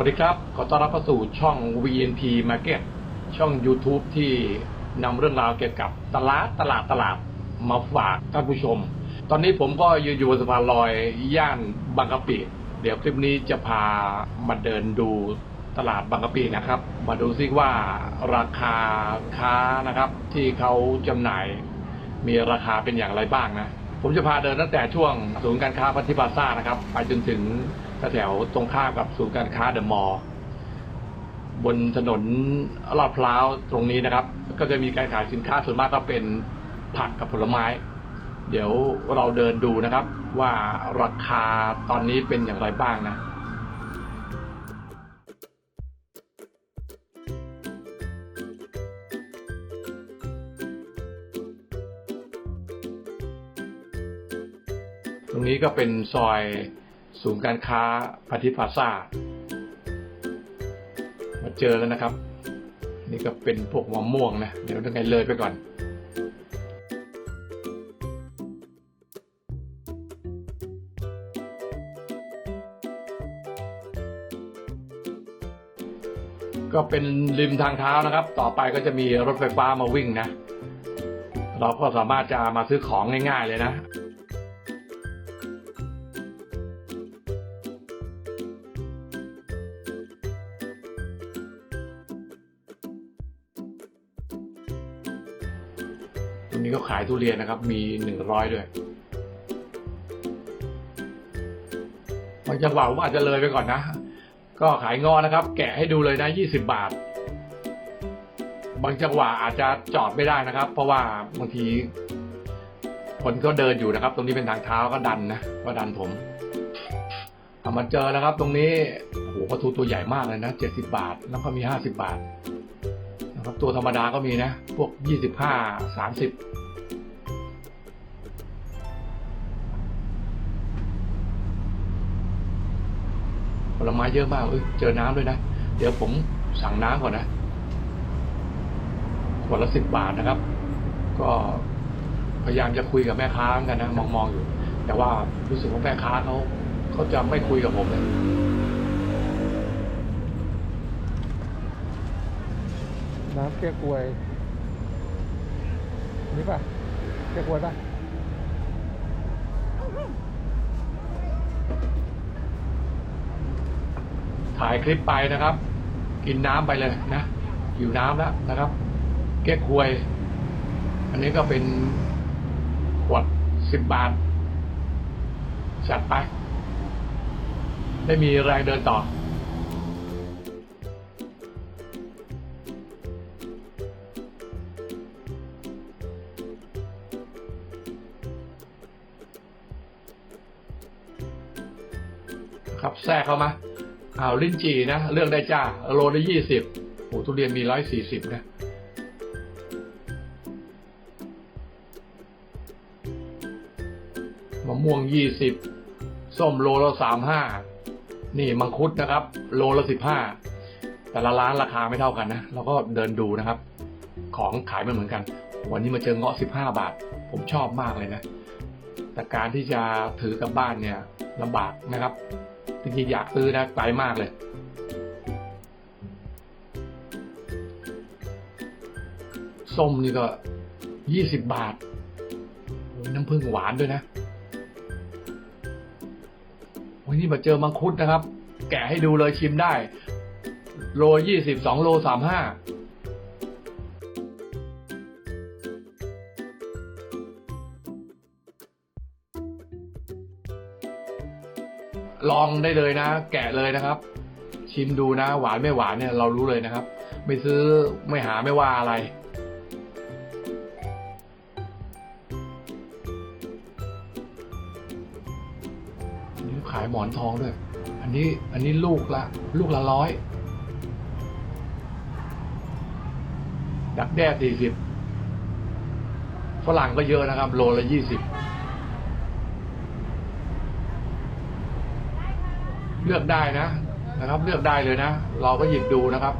วัสดีครับ ขอต้อนรับเข้าสู่ช่อง VNP Market ช่อง YouTube ที่นำเรื่องราวเกี่ยวกับตลาดตลาดตลาดมาฝากท่านผู้ชม ตอนนี้ผมก็ยืนอยู่บนสะพานลอยย่านบางกะปิ เดี๋ยวคลิปนี้จะพามาเดินดูตลาดบางกะปินะครับ มาดูซิว่าราคาค้านะครับ ที่เขาจำหน่าย มีราคาเป็นอย่างไรบ้างนะ ผมจะพาเดินตั้งแต่ช่วงศูนย์การค้าพันธิพาซ่านะครับ ไปจนถึง แถวตรงข้ามกับศูนย์การค้าเดอะมอลล์บนถนนลาดพร้าวตรงนี้นะครับ ก็จะมีการขายสินค้าส่วนมากก็เป็นผักกับผลไม้ เดี๋ยวเราเดินดูนะครับ ว่าราคาตอนนี้เป็นอย่างไรบ้างนะตรงนี้ก็เป็นซอย ศูนย์การค้าพันธิพาซ่ามาเจอแล้วนะครับ นี่ก็เป็นพวกมะม่วงนะ เดี๋ยวยังไงเลยไปก่อน ก็เป็นริมทางเท้านะครับ ต่อไปก็จะมีรถไฟฟ้ามาวิ่งนะ เราก็สามารถจะมาซื้อของง่ายๆเลยนะายทุเรียนนะครับ มีหนึ่งร้อยด้วยบางจังหวะผมอาจจะเลยไปก่อนนะ ก็ขายงอนะครับ แกะให้ดูเลยนะยี่สิบบาท บางจังหวะอาจจะจอดไม่ได้นะครับ เพราะว่าบางที คนก็เดินอยู่นะครับ ตรงนี้เป็นทางเท้าก็ดันนะก็ดันผมเอามาเจอนะครับ ตรงนี้โอ้โหปลาทูตัวใหญ่มากเลยนะเจ็ดสิบาท แล้วก็มีห้าสิบาทนะครับตัวธรรมดาก็มีนะ พวกยี่สิบห้าสามสิบ ผลไม้เยอะมากเอ้ยเจอน้ำด้วยนะ เดี๋ยวผมสั่งน้ำก่อนนะขวดละสิบบาทนะครับ ก็พยายามจะคุยกับแม่ค้ากันนะมองๆอยู่ แต่ว่ารู้สึกว่าแม่ค้าเขาเขาจะไม่คุยกับผมเลยน้ำเก๊กกวยนี่ป่ะเก๊กกวยป่ะ ถ่ายคลิปไปนะครับ กินน้ำไปเลยนะอยู่น้ำแล้วนะครับ เก๊กฮวย อันนี้ก็เป็นขวดสิบบาทจัดไป ได้มีแรงเดินต่อครับแทรกเข้ามา อ้าวลิ้นจี่นะ เลือกได้จ้าโลละยี่สิบโอ้ทุเรียนมีร้อยสี่สิบนะมะม่วงยี่สิบส้มโลละสามห้านี่มังคุดนะครับ โลละสิบห้าแต่ละร้านราคาไม่เท่ากันนะเราก็เดินดูนะครับ ของขายไม่เหมือนกัน วันนี้มาเจอเงาะสิบห้าบาท ผมชอบมากเลยนะ แต่การที่จะถือกลับบ้านเนี่ยลำบากนะครับ จริงๆอยากซื้อนะไกลมากเลย ส้มนี่ก็ยี่สิบบาท น้ำผึ้งหวานด้วยนะวันนี้มาเจอมังคุดนะครับ แกะให้ดูเลยชิมได้ โลยี่สิบสองโลสามห้า องได้เลยนะ แกะเลยนะครับ ชิมดูนะ หวานไม่หวานเนี่ยเรารู้เลยนะครับ ไม่ซื้อไม่หาไม่ว่าอะไร นี่ขายหมอนทองด้วย อันนี้อันนี้ลูกละ ลูกละร้อยดักแด้สี่สิบฝรั่งก็เยอะนะครับ โลละยี่สิบ เลือกได้นะนะครับ เลือกได้เลยนะ เราก็หยิบดูนะครับ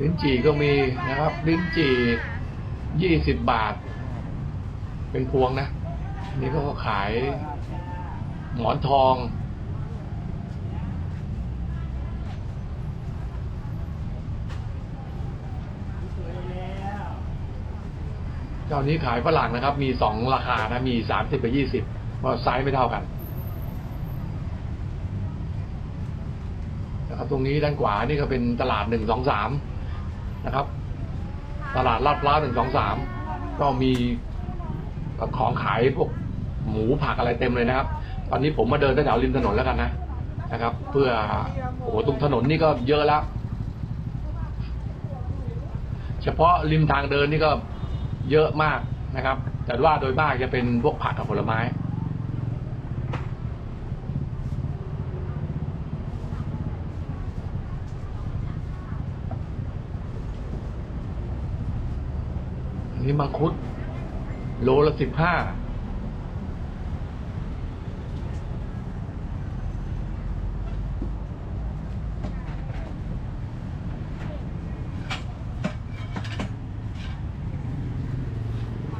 ลิ้นจี่ก็มีนะครับ ลิ้นจี่ยี่สิบบาท เป็นพวงนะ นี่ก็ขายหมอนทอง เจ้านี้ขายฝรั่งนะครับ มีสองราคานะมีสามสิบกับยี่สิบเพราะไซส์ไม่เท่ากันนะครับตรงนี้ด้านขวานี่ก็เป็นตลาดหนึ่งสองสามนะครับ ตลาดลาดพร้าวหนึ่งสองสามก็มีของขายพวกหมูผักอะไรเต็มเลยนะครับ ตอนนี้ผมมาเดินแถวริมถนนแล้วกันนะนะครับ เพื่อโอ้โหตรงถนนนี่ก็เยอะแล้ว เฉพาะริมทางเดินนี่ก็ เยอะมากนะครับ แต่ว่าโดยมากจะเป็นพวกผักกับผลไม้อันนี้มังคุด โลละสิบห้า น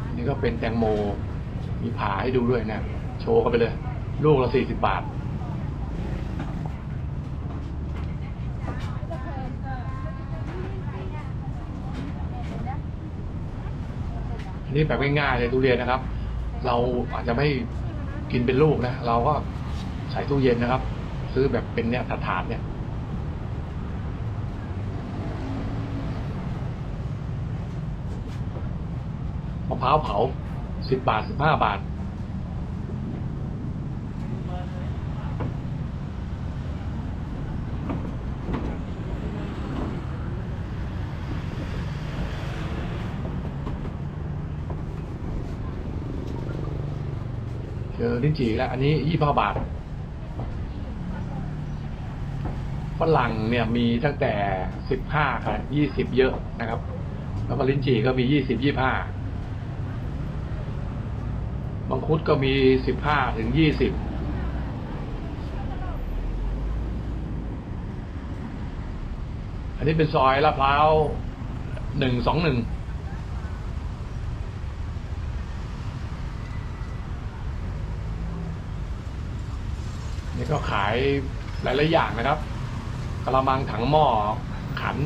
ี่ ก็เป็นแตงโม มีผ่าให้ดูด้วยเนะโชว์กันไปเลย ลูกละสี่สิบบาทนนี้แบบง่ายๆเลยทุเรียนนะครับ เราอาจจะไม่กินเป็นลูกนะ เราก็ใส่ตู้เย็นนะครับ ซื้อแบบเป็นเนี่ยถาดๆเนี่ยะพร้าวเผาสิบบาทสิบห้าบาท เจอลิ้นจี่แล้ว อันนี้ยี่ห้าบาทฝรั่งเนี่ยมีตั้งแต่สิบห้าค่ะยี่สิบเยอะนะครับ แล้วก็ลิ้นจี่ก็มียี่สิบยี่ห้า มังคุดก็มีสิบห้าถึงยี่สิบอันนี้เป็นซอยลาดพร้าวหนึ่งสองหนึ่งนี่ก็ขายหลายๆอย่างนะครับกระมังถังหม้อขัน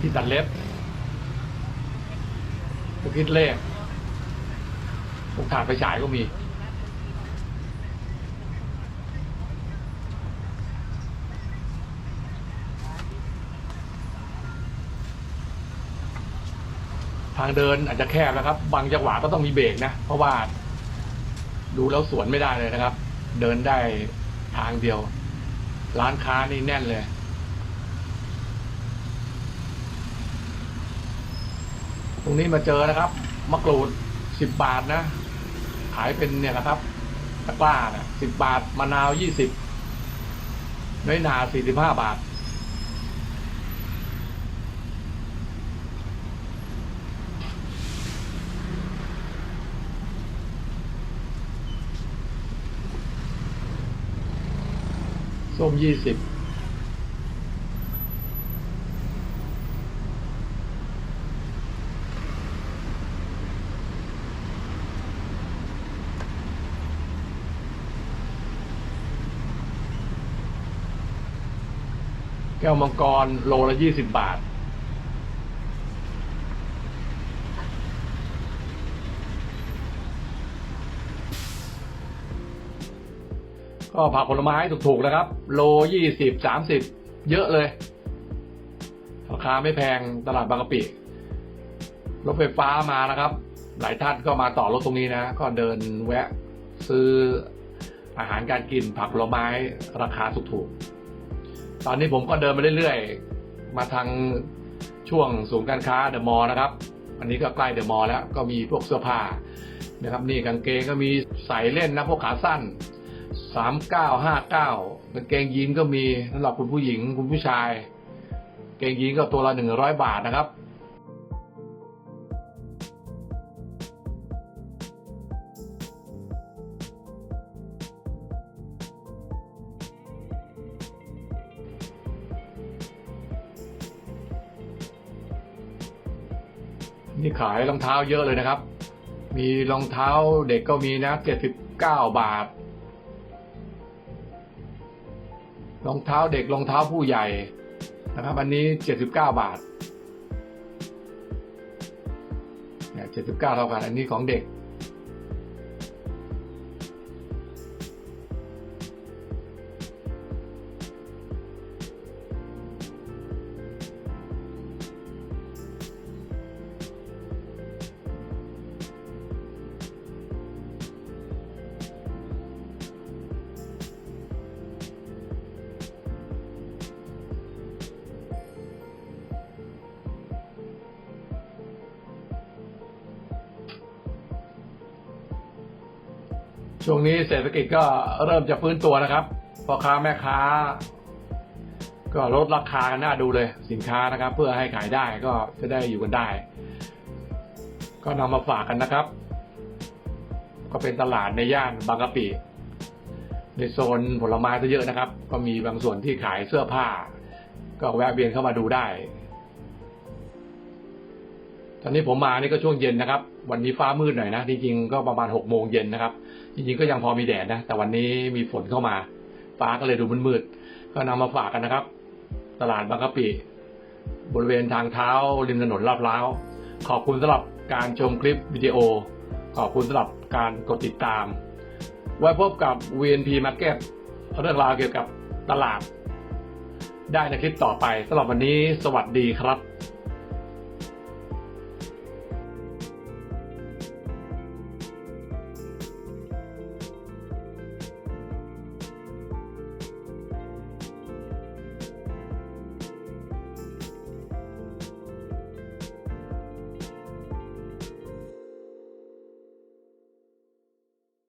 ที่ตัดเล็บพวกคิดเลข พวกถาดไฟฉายก็มีทางเดินอาจจะแคบนะครับ บางจังหวะก็ต้องมีเบรกนะ เพราะว่า ดูแล้วสวนไม่ได้เลยนะครับ เดินได้ทางเดียว ร้านค้านี่แน่นเลย ตรงนี้มาเจอนะครับ มะกรูดสิบบาทนะ ขายเป็นเนี่ยนะครับตะกร้าเนะสิบบาทมะนาวยี่สิบน้อยนาสี่สิบห้าบาท ส้มยี่สิบ วมังกรโลละยี่สิบบาท ก็ผักผลไม้ถูกๆนะครับ โลยี่สิบสามสิบเยอะเลยราคาไม่แพงตลาดบางกะปิรถไฟฟ้ามานะครับ หลายท่านก็มาต่อรถตรงนี้นะ ก็เดินแวะซื้ออาหารการกินผักผลไม้ราคาถูกๆ ตอนนี้ผมก็เดินมาเรื่อยๆ มาทางช่วงศูนย์การค้าเดอะมอลล์นะครับ อันนี้ก็ใกล้เดอะมอลล์แล้วก็มีพวกเสื้อผ้านะครับนี่กางเกงก็มีใส่เล่นนะพวกขาสั้นสามเก้าห้าเก้ากางเกงยีนก็มีสำหรับคุณผู้หญิงคุณผู้ชายกางเกงยีนก็ตัวละหนึ่งร้อยบาทนะครับ นี่ขายรองเท้าเยอะเลยนะครับ มีรองเท้าเด็กก็มีนะเจ็ดสิบเก้าบาท รองเท้าเด็กรองเท้าผู้ใหญ่นะครับ อันนี้เจ็ดสิบเก้าบาทเนี่ยเจ็ดสิบเก้าเท่ากัน อันนี้ของเด็ก ช่วงนี้เศรษฐกิจก็เริ่มจะฟื้นตัวนะครับพ่อค้าแม่ค้า ก็ลดราคากันน่าดูเลยสินค้านะครับ เพื่อให้ขายได้ก็จะได้อยู่กันได้ ก็นำมาฝากกันนะครับ ก็เป็นตลาดในย่านบางกะปิในโซนผลไม้ซะเยอะนะครับ ก็มีบางส่วนที่ขายเสื้อผ้า ก็แวะเวียนเข้ามาดูได้ ตอนนี้ผมมานี่ก็ช่วงเย็นนะครับ วันนี้ฟ้ามืดหน่อยนะจริงๆก็ประมาณหกโมงเย็นนะครับ จริงๆก็ยังพอมีแดดนะ แต่วันนี้มีฝนเข้ามา ฟ้าก็เลยดูมืดๆก็นำมาฝากกันนะครับ ตลาดบางกะปิบริเวณทางเท้าริมถนนลาดพร้าวขอบคุณสำหรับการชมคลิปวิดีโอ ขอบคุณสำหรับการกดติดตาม ไว้พบกับ VNP Market เรื่องราวเกี่ยวกับตลาด ได้ในคลิปต่อไปสำหรับวันนี้สวัสดีครับ